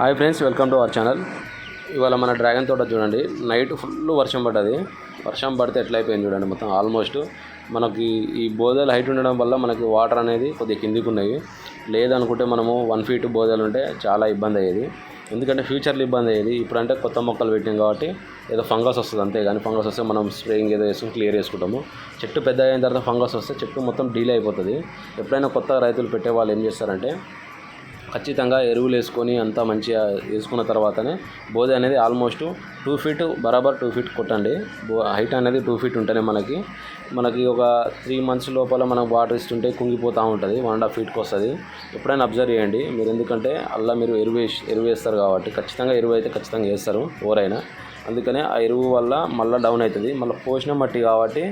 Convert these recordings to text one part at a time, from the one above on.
Hi friends welcome to our channel. ఇవాళ మన dragon తోట చూడండి. నైట్ ఫుల్ వర్షం పడ్డది. వర్షం పడితే ఎట్లా అయిపోయింది చూడండి మొత్తం ఆల్మోస్ట్ మనకి ఈ బోదలు హైట్ ఉండడం వల్ల మనకి వాటర్ అనేది కొద్దిగా కిందికి ఉన్నాయి. లేదనుకుంటే మనము వన్ ఫీట్ బోదలు ఉంటే చాలా ఇబ్బంది అయ్యేది. ఎందుకంటే ఫ్యూచర్లో ఇబ్బంది అయ్యేది. ఇప్పుడంటే కొత్త మొక్కలు పెట్టాం కాబట్టి ఏదో ఫంగస్ వస్తుంది అంతే కానీ ఫంగస్ వస్తే మనం స్ప్రేయింగ్ ఏదో వేసుకుని క్లియర్ చేసుకుంటాము. చెట్టు పెద్ద అయిన తర్వాత ఫంగస్ వస్తే చెట్టు మొత్తం డీలే అయిపోతుంది. ఎప్పుడైనా కొత్త రైతులు పెట్టే వాళ్ళు ఏం చేస్తారంటే ఖచ్చితంగా ఎరువులు వేసుకొని అంతా మంచిగా వేసుకున్న తర్వాతనే బోధి అనేది ఆల్మోస్ట్ టూ ఫీట్ బరాబర్ టూ ఫీట్ కొట్టండి. బో- హైట్ అనేది టూ ఫీట్ ఉంటేనే మనకి మనకి ఒక త్రీ మంత్స్ లోపల మనం వాటర్ ఇస్తుంటే కుంగిపోతూ ఉంటుంది వన్ అండ్ హాఫ్ ఫీట్కి వస్తుంది. ఎప్పుడైనా అబ్జర్వ్ చేయండి. మీరు ఎందుకంటే అలా మీరు ఎరువు వేసి ఎరువు వేస్తారు కాబట్టి ఖచ్చితంగా ఎరువు అయితే ఖచ్చితంగా వేస్తారు ఎవరైనా అందుకనే ఆ ఎరువు వల్ల మళ్ళీ డౌన్ అవుతుంది. మళ్ళీ పోసిన మట్టి కాబట్టి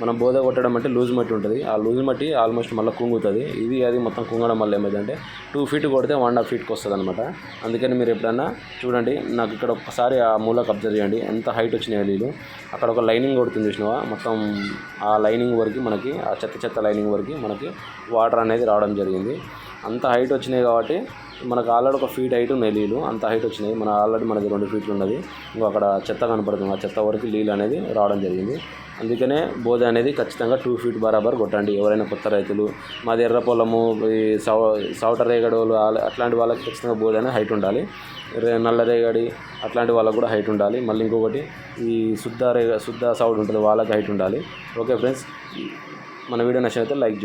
మనం బోధ కొట్టడం అంటే లూజ్ మట్టి ఉంటుంది. ఆ లూజ్ మట్టి ఆల్మోస్ట్ మళ్ళీ కుంగుతుంది. ఇది అది మొత్తం కుంగడం వల్ల ఏమైందంటే టూ ఫీట్ కొడితే వన్ అండ్ హాఫ్ ఫీట్కి వస్తుంది అనమాట అందుకని మీరు ఎప్పుడన్నా చూడండి నాకు ఇక్కడ ఒకసారి ఆ మూలకు అబ్జర్వ్ చేయండి. ఎంత హైట్ వచ్చినాయి నీళ్ళు. అక్కడ ఒక లైనింగ్ కొడుతుంది చూసినావా? మొత్తం ఆ లైనింగ్ వరకు మనకి ఆ చెత్త చెత్త లైనింగ్ వరకు మనకి వాటర్ అనేది రావడం జరిగింది. అంత హైట్ వచ్చినాయి కాబట్టి మనకు ఆల్రెడీ ఒక ఫీట్ హైట్ ఉన్నాయి నీళ్ళు. అంత హైట్ వచ్చినాయి. మన ఆల్రెడీ మనకి రెండు ఫీట్లు ఉన్నది. ఇంకో అక్కడ చెత్త కనపడుతుంది. ఆ చెత్త వరకు నీళ్ళు అనేది రావడం జరిగింది. అందుకనే బోధ అనేది ఖచ్చితంగా టూ ఫీట్ బరాబర్ కొట్టండి. ఎవరైనా కొత్త రైతులు మాది ఎర్ర పొలము ఈ సౌ సౌట రేగడోలు అట్లాంటి వాళ్ళకి ఖచ్చితంగా బోధ అనేది హైట్ ఉండాలి. నల్ల రేగడి అట్లాంటి వాళ్ళకు కూడా హైట్ ఉండాలి. మళ్ళీ ఇంకొకటి ఈ శుద్ధ రేగ శుద్ధ సౌడ్ ఉంటుంది. వాళ్ళకి హైట్ ఉండాలి. ఓకే ఫ్రెండ్స్ మన వీడియో నచ్చినైతే లైక్ చేయండి.